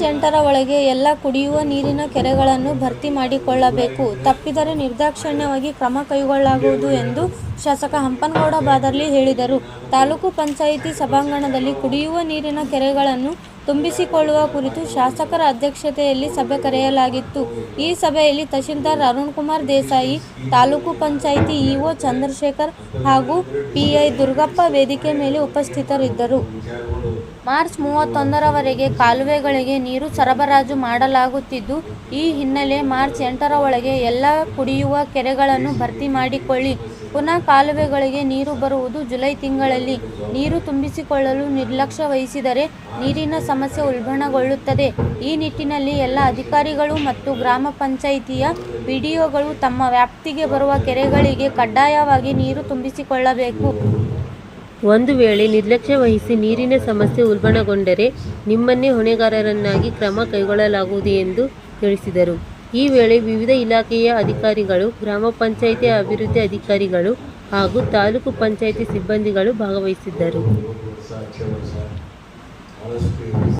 ಎಂಟರ ಒಳಗೆ ಎಲ್ಲ ಕುಡಿಯುವ ನೀರಿನ ಕೆರೆಗಳನ್ನು ಭರ್ತಿ ಮಾಡಿಕೊಳ್ಳಬೇಕು. ತಪ್ಪಿದರೆ ನಿರ್ದಾಕ್ಷಿಣ್ಯವಾಗಿ ಕ್ರಮ ಕೈಗೊಳ್ಳಲಾಗುವುದು ಎಂದು ಶಾಸಕ ಹಂಪನಗೌಡ ಬಾದರ್ಲಿ ಹೇಳಿದರು. ತಾಲೂಕು ಪಂಚಾಯಿತಿ ಸಭಾಂಗಣದಲ್ಲಿ ಕುಡಿಯುವ ನೀರಿನ ಕೆರೆಗಳನ್ನು ತುಂಬಿಸಿಕೊಳ್ಳುವ ಕುರಿತು ಶಾಸಕರ ಅಧ್ಯಕ್ಷತೆಯಲ್ಲಿ ಸಭೆ ಕರೆಯಲಾಗಿತ್ತು. ಈ ಸಭೆಯಲ್ಲಿ ತಹಶೀಲ್ದಾರ್ ಅರುಣಕುಮಾರ ದೇಸಾಯಿ, ತಾಲೂಕು ಪಂಚಾಯಿತಿ ಇಒ ಚಂದ್ರಶೇಖರ್ ಹಾಗೂ ಪಿಐ ದುರ್ಗಪ್ಪ ವೇದಿಕೆ ಮೇಲೆ ಉಪಸ್ಥಿತರಿದ್ದರು. ಮಾರ್ಚ್ ಮೂವತ್ತೊಂದರವರೆಗೆ ಕಾಲುವೆಗಳಿಗೆ ನೀರು ಸರಬರಾಜು ಮಾಡಲಾಗುತ್ತಿದ್ದು, ಈ ಹಿನ್ನೆಲೆ ಮಾರ್ಚ್ ಎಂಟರ ಒಳಗೆ ಎಲ್ಲ ಕುಡಿಯುವ ಕೆರೆಗಳನ್ನು ಭರ್ತಿ ಮಾಡಿಕೊಳ್ಳಿ. ಪುನಃ ಕಾಲುವೆಗಳಿಗೆ ನೀರು ಬರುವುದು ಜುಲೈ ತಿಂಗಳಲ್ಲಿ. ನೀರು ತುಂಬಿಸಿಕೊಳ್ಳಲು ನಿರ್ಲಕ್ಷ್ಯ ವಹಿಸಿದರೆ ನೀರಿನ ಸಮಸ್ಯೆ ಉಲ್ಬಣಗೊಳ್ಳುತ್ತದೆ. ಈ ನಿಟ್ಟಿನಲ್ಲಿ ಎಲ್ಲ ಅಧಿಕಾರಿಗಳು ಮತ್ತು ಗ್ರಾಮ ಪಂಚಾಯಿತಿಯ ಪಿಡಿಒಗಳು ತಮ್ಮ ವ್ಯಾಪ್ತಿಗೆ ಬರುವ ಕೆರೆಗಳಿಗೆ ಕಡ್ಡಾಯವಾಗಿ ನೀರು ತುಂಬಿಸಿಕೊಳ್ಳಬೇಕು. ಒಂದು ವೇಳೆ ನಿರ್ಲಕ್ಷ್ಯ ವಹಿಸಿ ನೀರಿನ ಸಮಸ್ಯೆ ಉಲ್ಬಣಗೊಂಡರೆ ನಿಮ್ಮನ್ನೇ ಹೊಣೆಗಾರರನ್ನಾಗಿ ಕ್ರಮ ಕೈಗೊಳ್ಳಲಾಗುವುದು ಎಂದು ತಿಳಿಸಿದರು. ಈ ವೇಳೆ ವಿವಿಧ ಇಲಾಖೆಯ ಅಧಿಕಾರಿಗಳು, ಗ್ರಾಮ ಪಂಚಾಯಿತಿ ಅಭಿವೃದ್ಧಿ ಅಧಿಕಾರಿಗಳು ಹಾಗೂ ತಾಲೂಕು ಪಂಚಾಯಿತಿ ಸಿಬ್ಬಂದಿಗಳು ಭಾಗವಹಿಸಿದ್ದರು.